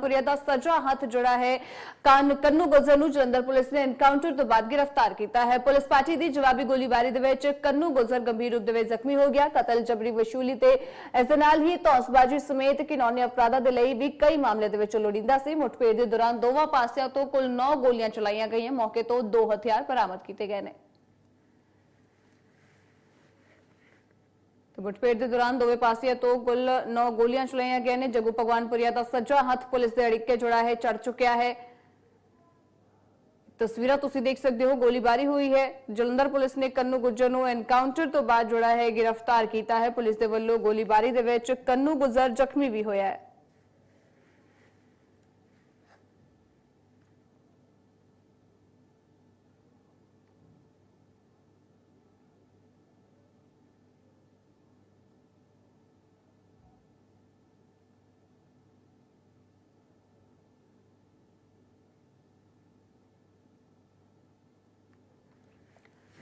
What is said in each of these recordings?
ਭਗਵਾਨਪੁਰੀਆ ਦਾ ਸੱਜਾ ਹੱਥ ਜਿਹੜਾ ਹੈ। ਕੰਨ ਕੰਨੂ ਗੁਜਰ ਨੂੰ ਜਲੰਧਰ ਪੁਲਿਸ ਨੇ ਐਨਕਾਊਂਟਰ ਤੋਂ ਬਾਅਦ ਗ੍ਰਿਫਤਾਰ ਕੀਤਾ ਹੈ। ਪੁਲਿਸ ਪਾਰਟੀ ਦੀ ਜਵਾਬੀ ਗੋਲੀਬਾਰੀ ਦੇ ਵਿੱਚ ਕੰਨੂ ਗੁਜਰ ਗੰਭੀਰ ਰੂਪ ਦੇ ਵਿੱਚ ਜ਼ਖਮੀ ਹੋ ਗਿਆ। ਕਤਲ ਜਬਰੀ ਵਸੂਲੀ ਤੇ ਇਸ ਦੇ ਨਾਲ ਹੀ ਧੌਂਸਬਾਜ਼ੀ ਸਮੇਤ ਘਿਨੌਣੇ ਅਪਰਾਧਾਂ ਦੇ ਲਈ ਵੀ ਕਈ ਮਾਮਲੇ ਦੇ ਵਿੱਚ ਲੋੜੀਂਦਾ ਸੀ। ਮੁੱਠਭੇੜ ਦੇ ਦੌਰਾਨ ਦੋਵਾਂ ਪਾਸਿਆਂ ਤੋਂ ਕੁੱਲ 9 ਗੋਲੀਆਂ ਚਲਾਈਆਂ ਗਈਆਂ। ਮੌਕੇ ਤੋਂ ਦੋ ਹਥਿਆਰ ਬਰਾਮਦ ਕੀਤੇ ਗਏ ਨੇ। ਮੁੱਠਭੇੜ ਦੇ ਦੌਰਾਨ ਦੋਵੇਂ ਪਾਸਿਆਂ ਤੋਂ ਕੁੱਲ 9 ਗੋਲੀਆਂ ਚਲਾਈਆਂ ਗਈਆਂ ਨੇ। ਜਗੂ ਭਗਵਾਨਪੁਰੀਆ ਦਾ ਸੱਜਾ ਹੱਥ ਪੁਲਿਸ ਦੇ ਅੜਿੱਕੇ ਜੁੜਾ ਹੈ ਚੜ ਚੁੱਕਿਆ ਹੈ। ਤਸਵੀਰਾਂ ਤੁਸੀਂ ਦੇਖ ਸਕਦੇ ਹੋ, ਗੋਲੀਬਾਰੀ ਹੋਈ ਹੈ। ਜਲੰਧਰ ਪੁਲਿਸ ਨੇ ਕੰਨੂ ਗੁੱਜਰ ਨੂੰ ਐਨਕਾਊਂਟਰ ਤੋਂ ਬਾਅਦ ਜੁੜਾ ਹੈ, ਗ੍ਰਿਫਤਾਰ ਕੀਤਾ ਹੈ। ਪੁਲਿਸ ਦੇ ਵੱਲੋਂ ਗੋਲੀਬਾਰੀ ਦੇ ਵਿੱਚ ਕੰਨੂ ਗੁੱਜਰ ਜ਼ਖਮੀ ਵੀ ਹੋਇਆ ਹੈ।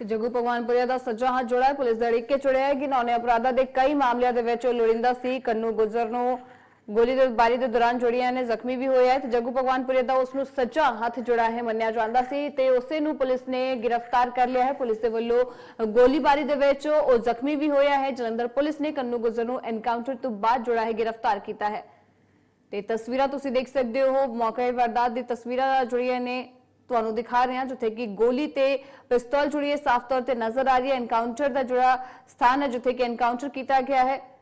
ਜਗੂ ਭਗਵਾਨਪੁਰੀਆ ਦਾ ਸੱਜਾ ਹੱਥ ਜੋੜਾ ਪੁਲਿਸ ਦੇ ਅੜਿੱਕੇ ਚੜਿਆ ਕਿ ਨੌਨੇ ਅਪਰਾਧਾਂ ਦੇ ਕਈ ਮਾਮਲਿਆਂ ਦੇ ਵਿੱਚ ਉਹ ਲੋੜਿੰਦਾ ਸੀ। ਕੰਨੂ ਗੁਜਰ ਨੂੰ ਗੋਲੀ ਦੇ ਬਾਰੀ ਦੇ ਦੌਰਾਨ ਜੋੜੀਆਂ ਨੇ ਜ਼ਖਮੀ ਵੀ ਹੋਇਆ ਹੈ ਤੇ ਜਗੂ ਭਗਵਾਨਪੁਰੀਆ ਦਾ ਉਸ ਨੂੰ ਸੱਜਾ ਹੱਥ ਜੋੜਾ ਹੈ ਮੰਨਿਆ ਜਾਂਦਾ ਸੀ ਤੇ ਉਸੇ ਨੂੰ ਪੁਲਿਸ ਨੇ ਗ੍ਰਿਫਤਾਰ ਕਰ ਲਿਆ ਹੈ। ਪੁਲਿਸ ਦੇ ਵੱਲੋਂ ਗੋਲੀਬਾਰੀ ਦੇ ਵਿੱਚ ਉਹ ਜ਼ਖਮੀ ਵੀ ਹੋਇਆ ਹੈ। ਜਲੰਧਰ ਪੁਲਿਸ ਨੇ ਕੰਨੂ ਗੁਜਰ ਨੂੰ ਐਨਕਾਊਂਟਰ ਤੋਂ ਬਾਅਦ ਜੋੜਾ ਹੈ, ਗ੍ਰਿਫਤਾਰ ਕੀਤਾ ਹੈ। ਤੇ ਤਸਵੀਰਾਂ ਤੁਸੀਂ ਦੇਖ ਸਕਦੇ ਹੋ। ਮੌਕੇ ਵਾਰਦਾਤ ਦੀ ਤਸਵੀਰਾਂ ਜੁੜੀਆਂ ਨੇ। ਤੁਹਾਨੂੰ ਦਿਖਾ ਰਹੇ ਹਾਂ, ਜਿੱਥੇ ਕਿ ਗੋਲੀ ਤੇ ਪਿਸਤੌਲ ਜੁੜੀ ਹੈ, ਸਾਫ਼ ਤੌਰ ਤੇ ਨਜ਼ਰ ਆ ਰਹੀ ਹੈ। ਐਨਕਾਊਂਟਰ ਦਾ ਜਿਹੜਾ ਸਥਾਨ ਹੈ, ਜਿੱਥੇ ਕਿ ਐਨਕਾਊਂਟਰ ਕੀਤਾ ਗਿਆ ਹੈ।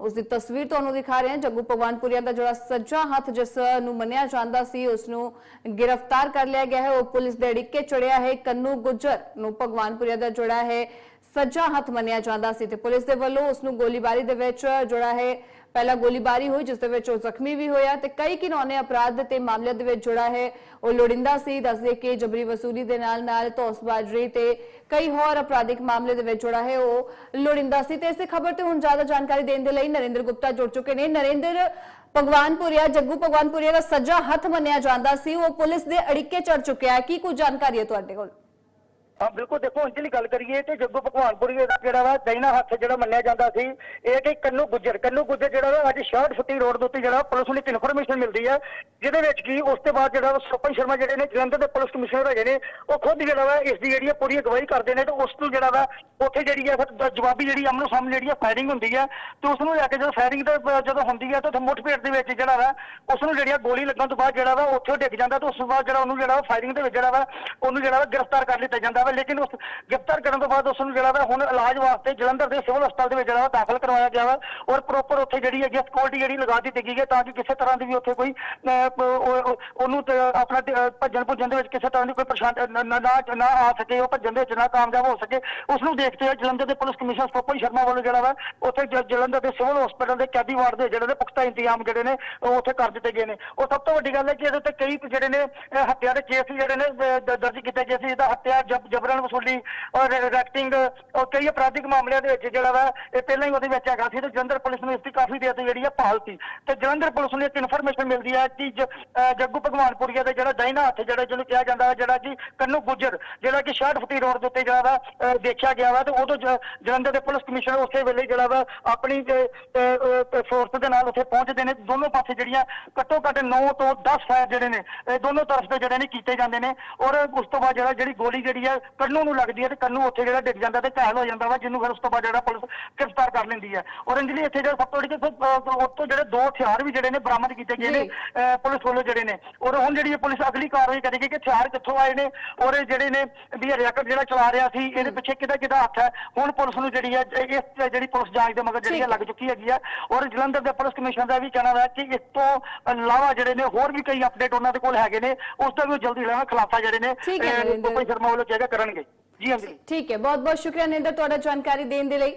ਉਸ ਦੀ ਤਸਵੀਰ ਤੁਹਾਨੂੰ ਦਿਖਾ ਰਹੇ ਹਾਂ। ਜੱਗੂ ਭਗਵਾਨਪੁਰੀਆ ਦਾ ਜਿਹੜਾ ਸੱਜਾ ਹੱਥ ਜਿਸ ਨੂੰ ਮੰਨਿਆ ਜਾਂਦਾ ਸੀ, ਉਸ ਨੂੰ ਗ੍ਰਿਫਤਾਰ ਕਰ ਲਿਆ ਗਿਆ ਹੈ। ਉਹ ਪੁਲਿਸ ਦੇ ਅੜਿੱਕੇ ਚੜਿਆ ਹੈ। ਕੰਨੂ ਗੁੱਜਰ ਨੂੰ ਭਗਵਾਨਪੁਰੀਆ ਦਾ ਜਿਹੜਾ ਹੈ, ਸੱਜਾ ਹੱਥ ਮੰਨਿਆ ਜਾਂਦਾ ਸੀ ਤੇ ਪੁਲਿਸ ਦੇ ਵੱਲੋਂ ਉਸ ਨੂੰ ਗੋਲੀਬਾਰੀ ਦੇ ਵਿੱਚ ਜਿਹੜਾ ਹੈ, ਪਹਿਲਾ ਗੋਲੀਬਾਰੀ ਹੋਈ, ਜਿਸ ਦੇ ਵਿੱਚ ਉਹ ਜ਼ਖਮੀ ਵੀ ਹੋਇਆ ਤੇ ਕਈ ਕਿਨੌਨੇ ਅਪਰਾਧ ਤੇ ਮਾਮਲਿਆਂ ਦੇ ਵਿੱਚ ਜੁੜਾ ਹੈ, ਉਹ ਲੋੜਿੰਦਾ ਸੀ। ਦੱਸਦੇ ਕਿ ਜਬਰੀ ਵਸੂਲੀ ਦੇ ਨਾਲ ਨਾਲ ਧੌਂਸਬਾਜ਼ੀ ਤੇ ਕਈ ਹੋਰ ਅਪਰਾਧਿਕ ਮਾਮਲੇ ਦੇ ਵਿੱਚ ਜੁੜਾ ਹੈ, ਉਹ ਲੋੜਿੰਦਾ ਸੀ। ਤੇ ਇਸੇ ਖਬਰ ਤੇ ਹੁਣ ਜ਼ਿਆਦਾ ਜਾਣਕਾਰੀ ਦੇਣ ਦੇ ਲਈ ਨਰਿੰਦਰ ਗੁਪਤਾ ਜੁੜ ਚੁੱਕੇ ਨੇ। ਨਰਿੰਦਰ, ਭਗਵਾਨਪੁਰੀਆ, ਜੱਗੂ ਭਗਵਾਨਪੁਰੀਆ ਦਾ ਸੱਜਾ ਹੱਥ ਮੰਨਿਆ ਜਾਂਦਾ ਸੀ। ਉਹ ਪੁਲਿਸ ਦੇ ਅੜਿੱਕੇ ਚੜ ਚੁੱਕਿਆ ਕੀ ਕੁਝ ਜਾਣਕਾਰੀ ਹੈ ਤੁਹਾਡੇ ਕੋਲ? ਹਾਂ ਬਿਲਕੁਲ ਦੇਖੋ ਅੰਜਲੀ ਗੱਲ ਕਰੀਏ ਤੇ ਜੱਗੂ ਭਗਵਾਨਪੁਰੀ ਦਾ ਜਿਹੜਾ ਵਾ ਦੈਨਾ ਹੱਥ ਜਿਹੜਾ ਮੰਨਿਆ ਜਾਂਦਾ ਸੀ, ਇਹ ਕਿ ਕੰਨੂ ਗੁੱਜਰ ਕੰਨੂ ਗੁੱਜਰ ਜਿਹੜਾ ਵਾ, ਅੱਜ 66 ਫੁੱਟੀ ਰੋਡ ਦੇ ਉੱਤੇ ਜਿਹੜਾ ਪੁਲਿਸ ਨੂੰ ਇੱਕ ਇਨਫੋਰਮੇਸ਼ਨ ਮਿਲਦੀ ਹੈ ਜਿਹਦੇ ਵਿੱਚ ਕੀ ਉਸ ਤੋਂ ਬਾਅਦ ਜਿਹੜਾ ਵਾ ਸੋਪਨ ਸ਼ਰਮਾ ਜਿਹੜੇ ਨੇ, ਜਲੰਧਰ ਦੇ ਪੁਲਿਸ ਕਮਿਸ਼ਨਰ ਹੈਗੇ ਨੇ, ਉਹ ਖੁਦ ਜਿਹੜਾ ਵਾ ਇਸ ਦੀ ਜਿਹੜੀ ਹੈ ਪੂਰੀ ਅਗਵਾਈ ਕਰਦੇ ਨੇ ਤੇ ਉਸ ਨੂੰ ਜਿਹੜਾ ਵਾ, ਉੱਥੇ ਜਿਹੜੀ ਹੈ ਫਿਰ ਜਵਾਬੀ ਜਿਹੜੀ ਅਮਨੋ ਸਾਹਮਣੇ ਜਿਹੜੀ ਆ ਫਾਇਰਿੰਗ ਹੁੰਦੀ ਹੈ ਤੇ ਉਸ ਨੂੰ ਲੈ ਕੇ ਜਦੋਂ ਫਾਇਰਿੰਗ ਤੇ ਜਦੋਂ ਹੁੰਦੀ ਹੈ ਤਾਂ ਉੱਥੇ ਮੁੱਠਭੇੜ ਦੇ ਵਿੱਚ ਜਿਹੜਾ ਵਾ, ਉਸ ਨੂੰ ਜਿਹੜੀ ਆ ਗੋਲੀ ਲੱਗਣ ਤੋਂ ਬਾਅਦ ਜਿਹੜਾ ਵਾ, ਉੱਥੇ ਡਿੱਗ ਜਾਂਦਾ ਤੇ ਉਸ ਤੋਂ ਬਾਅਦ ਜਿਹੜਾ ਉਹਨੂੰ ਜਿਹੜਾ ਫਾਇਰਿੰਗ ਦੇ ਵਿੱਚ ਜਿਹੜਾ ਵਾ, ਉਹਨੂੰ ਜਿਹੜਾ ਵਾ ਗ੍ਰਿਫਤਾਰ ਕਰ ਲਿੱਤਾ ਜਾਂਦਾ ਵਾ ਲੇਕਿਨ ਉਸ ਗ੍ਰਿਫਤਾਰ ਕਰਨ ਤੋਂ ਬਾਅਦ ਉਸ ਨੂੰ ਜਿਹੜਾ ਵਾ ਹੁਣ ਇਲਾਜ ਵਾਸਤੇ ਜਲੰਧਰ ਦੇ ਸਿਵਲ ਹਸਪਤਾਲ ਦੇ ਵਿੱਚ ਜਿਹੜਾ ਵਾ ਦਾਖਲ ਕਰਵਾਇਆ ਗਿਆ ਵਾ ਔਰ ਪ੍ਰੋਪਰ ਉੱਥੇ ਜਿਹੜੀ ਹੈਗੀ ਸਿਕਿਉਰਿਟੀ ਜਿਹੜੀ ਲਗਾ ਦਿੱਤੀ ਗਈ ਹੈ ਤਾਂ ਕਿ ਕਿਸੇ ਤਰ੍ਹਾਂ ਦੀ ਵੀ ਉੱਥੇ ਕੋਈ ਉਹਨੂੰ ਆਪਣਾ ਭੱਜਣ ਭੁੱਜਣ ਦੇ ਵਿੱਚ ਕਿਸੇ ਤਰ੍ਹਾਂ ਦੀ ਕੋਈ ਪਰੇਸ਼ਾਨ ਨਾ ਆ ਸਕੇ, ਉਹ ਭੱਜਣ ਦੇ ਵਿੱਚ ਨਾ ਕਾਮਯਾਬ ਹੋ ਸਕੇ, ਉਸ ਨੂੰ ਦੇਖਦੇ ਹੋਏ ਜਲੰਧਰ ਦੇ ਪੁਲਿਸ ਕਮਿਸ਼ਨਰ ਸੋਪਨ ਸ਼ਰਮਾ ਵੱਲੋਂ ਜਿਹੜਾ ਵਾ ਉੱਥੇ ਜਲੰਧਰ ਦੇ ਸਿਵਲ ਹਸਪਤਾਲ ਦੇ ਕੈਦੀ ਵਾਰਡ ਦੇ ਜਿਹੜੇ ਨੇ ਪੁਖਤਾ ਇੰਤਜ਼ਾਮ ਜਿਹੜੇ ਨੇ, ਉਹ ਉੱਥੇ ਕਰ ਦਿੱਤੇ ਗਏ ਨੇ। ਉਹ ਸਭ ਤੋਂ ਵੱਡੀ ਗੱਲ ਹੈ ਕਿ ਇਹਦੇ ਉੱਤੇ ਕਈ ਜਿਹੜੇ ਨੇ ਹੱਤਿਆ ਦੇ ਕੇਸ ਜਿਹੜੇ ਨੇ ਦਰਜ ਕੀਤੇ ਗਏ ਸੀ। ਇਹਦਾ ਹੱਤਿਆ ਜਬ- ਜਬਰਨ ਵਸੂਲੀ ਔਰ ਰੈਕਟਿੰਗ ਔਰ ਕਈ ਅਪਰਾਧਿਕ ਮਾਮਲਿਆਂ ਦੇ ਵਿੱਚ ਜਿਹੜਾ ਵਾ ਇਹ ਪਹਿਲਾਂ ਹੀ ਉਹਦੇ ਵਿੱਚ ਹੈਗਾ ਸੀ ਤੇ ਜਲੰਧਰ ਪੁਲਿਸ ਨੂੰ ਇਸ ਦੀ ਕਾਫੀ ਦੇਰ ਤੋਂ ਜਿਹੜੀ ਹੈ ਭਾਲ ਸੀ। ਤੇ ਜਲੰਧਰ ਪੁਲਿਸ ਨੂੰ ਇੱਕ ਇਨਫੋਰਮੇਸ਼ਨ ਮਿਲਦੀ ਹੈ ਕਿ ਜ- ਅਹ, ਜੱਗੂ ਭਗਵਾਨਪੁਰੀਆ ਦਾ ਜਿਹੜਾ ਦਾਇਨਾ ਹੱਥ ਜਿਹੜਾ ਜਿਹਨੂੰ ਕਿਹਾ ਜਾਂਦਾ ਜਿਹੜਾ ਕਿ ਕੰਨੂ ਗੁੱਜਰ ਜਿਹੜਾ ਕਿ 66 ਫੁੱਟੀ ਰੋਡ ਦੇ ਉੱਤੇ ਜਿਹੜਾ ਵਾ ਦੇਖਿਆ ਗਿਆ ਵਾ ਤੇ ਉਦੋਂ ਜ- ਜਲੰਧਰ ਦੇ ਪੁਲਿਸ ਕਮਿਸ਼ਨਰ ਉਸੇ ਵੇਲੇ ਜਿਹੜਾ ਵਾ ਆਪਣੀ ਫੋਰਸ ਦੇ ਨਾਲ ਉੱਥੇ ਪਹੁੰਚਦੇ ਨੇ। ਦੋਨੋਂ ਪਾਸੇ ਜਿਹੜੀਆਂ ਘੱਟੋ ਘੱਟ 9 ਤੋਂ 10 ਫਾਇਰ ਜਿਹੜੇ ਨੇ ਦੋਨੋਂ ਤਰਫ ਤੇ ਜਿਹੜੇ ਨੇ ਕੀਤੇ ਜਾਂਦੇ ਨੇ। ਔਰ ਉਸ ਤੋਂ ਬਾਅਦ ਜਿਹੜਾ ਜਿਹੜੀ ਗੋਲੀ ਜਿਹੜੀ ਹੈ ਕੰਨੂ ਨੂੰ ਲੱਗਦੀ ਹੈ ਤੇ ਕੰਨੂ ਉੱਥੇ ਜਿਹੜਾ ਡਿੱਗ ਜਾਂਦਾ ਤੇ ਘਾਇਲ ਹੋ ਜਾਂਦਾ ਵਾ ਜਿਹਨੂੰ ਫਿਰ ਉਸ ਤੋਂ ਬਾਅਦ ਜਿਹੜਾ ਪੁਲਿਸ ਗ੍ਰਿਫਤਾਰ ਕਰ ਲੈਂਦੀ ਹੈ। ਔਰ ਅੰਜਲੀ ਇੱਥੇ ਜਿਹੜਾ ਸਭ ਤੋਂ ਵੱਡੀ ਗੱਲ, ਅਹ, ਉਹ ਤੋਂ ਜਿਹੜੇ ਦੋ ਹਥਿਆਰ ਵੀ ਜਿਹੜੇ ਨੇ ਬਰਾਮਦ ਕੀਤੇ ਗਏ ਨੇ ਪੁਲਿਸ ਵੱਲੋਂ ਜਿਹੜੇ ਨੇ। ਔਰ ਹੁਣ ਜਿਹੜੀ ਇਹ ਪੁਲਿਸ ਅਗਲੀ ਕਾਰਵਾਈ ਕਰੇਗੀ ਕਿ ਹਥਿਆਰ ਕਿੱਥੋਂ ਆਏ ਨੇ ਔਰ ਇਹ ਜਿਹੜੇ ਨੇ ਵੀ ਰੈਕਟ ਜਿਹੜਾ ਚਲਾ ਰਿਹਾ ਸੀ ਇਹਦੇ ਪਿੱਛੇ ਕਿਹਦਾ ਕਿਹਦਾ ਹੱਥ ਹੈ ਹੁਣ ਪੁਲਿਸ ਨੂੰ ਜਿਹੜੀ ਹੈ ਇਸ ਜਿਹੜੀ ਪੁਲਿਸ ਜਾਂਚ ਦੇ ਮਗਰ ਜਿਹੜੀ ਹੈ। ਲੱਗ ਚੁੱਕੀ ਹੈਗੀ ਹੈ ਔਰ ਜਲੰਧਰ ਦੇ ਪੁਲਿਸ ਕਮਿਸ਼ਨਰ ਦਾ ਵੀ ਕਹਿਣਾ ਹੈ ਕਿ ਇਸ ਤੋਂ ਇਲਾਵਾ ਜਿਹੜੇ ਨੇ ਹੋਰ ਵੀ ਕਈ ਅਪਡੇਟ ਉਹਨਾਂ ਦੇ ਕੋਲ ਹੈਗੇ ਨੇ ਉਸ ਦਾ ਵੀ ਉਹ ਜਲਦੀ ਲੈਣਾ ਖਿਲਾਫਾ ਜਿਹੜੇ ਨੇ। ਕੋਈ ਸ਼ਰਮਾ ਵੱਲੋਂ ਕਿਹਾ ਕਰਨਗੇ। ਜੀ ਅੰਜਲੀ ਠੀਕ ਹੈ ਬਹੁਤ ਬਹੁਤ ਸ਼ੁਕਰੀਆ ਨਿੰਦਰ ਤੁਹਾਡਾ ਜਾਣਕਾਰੀ ਦੇਣ ਦੇ ਲਈ।